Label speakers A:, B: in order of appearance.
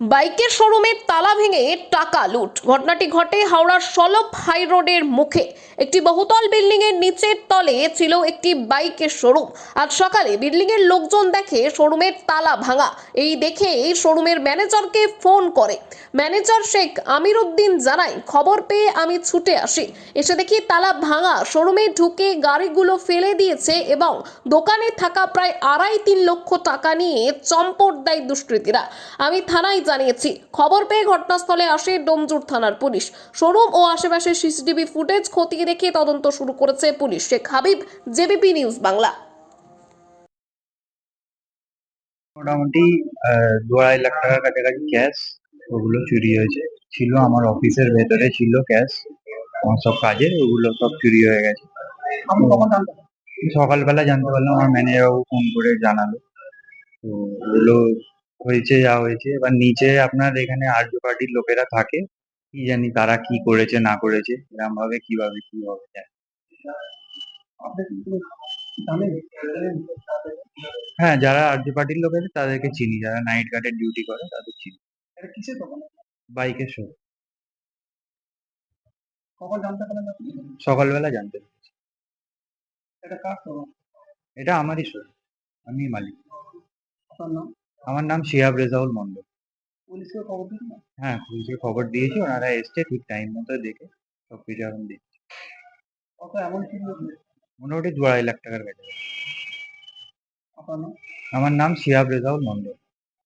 A: বাইকের শোরুমের তালা ভেঙে টাকা লুট। ঘটনাটি ঘটে হাওড়ার সলভ হাই রোডের মুখে। একটি বহুতল বিল্ডিং এর নিচের তলে ছিল একটি বাইকের শোরুম। আজ সকালে বিল্ডিং এর লোকজন দেখে শোরুমের তালা ভাঙা। এই দেখে শোরুমের ম্যানেজারকে ফোন করে। ম্যানেজার শেখ আমির উদ্দিন জানায়, খবর পেয়ে আমি ছুটে আসি। এসে দেখি তালা ভাঙা, শোরুমে ঢুকে গাড়িগুলো ফেলে দিয়েছে এবং দোকানে থাকা প্রায় আড়াই তিন লক্ষ টাকা নিয়ে চম্পট দেয় দুষ্কৃতীরা। আমি থানায় জানিয়েছি, খবর পেয়ে ঘটনাস্থলে আসে ডোমজুর থানার পুলিশ। শোরুম ও আশেপাশে সিসিটিভি ফুটেজ খতিয়ে দেখে তদন্ত শুরু করেছে police. Sheikh Habib, JBP news Bangla.
B: মোটামুটি দু আড়াই লাখ টাকার কাছাকাছি ক্যাশ ওগুলো চুরি হয়েছে। ছিল আমার অফিসের ভেতরে, ছিল ক্যাশ, আমার সব কাজের, ওগুলো সব চুরি হয়ে গেছে। সকালবেলা জানতে পারলাম, আমার ম্যানেজার বাবু ফোন করে জানালো। তো ওগুলো হয়েছে, যা হয়েছে। এবার নিচে আপনার এখানে আর্য পার্টির লোকেরা থাকে। কি জানি তারা কি করেছে, না করেছে এরকম ভাবে কীভাবে কি হবে হ্যাঁ যারা আর্য পার্টির লোক আছে, তাদেরকে চিনি। যারা নাইট গার্ডের ডিউটি করে, তাদের চিনি।
C: এটা কিসের দোকান?
B: বাইকের শো
C: কখন জানতে পারলেন আপনি?
B: সকালবেলা জানতে পেরেছি।
C: এটা কার দোকান
B: এটা আমারই শো আমি মালিক।
C: আপনার নাম?
B: আমার নাম শিহাব রেজাউল মন্ডল
C: পুলিশকে খবর দিন না?
B: হ্যাঁ পুলিশকে খবর দিয়েছি ওনারা এসছে ঠিক টাইম মতো দেখে সব কিছু এখন দিচ্ছে।
C: কত এমন কি
B: মোটামুটি দু আড়াই লাখ টাকার কাছে
C: আপনার নাম?
B: আমার নাম শিহাব রেজাউল মন্ডল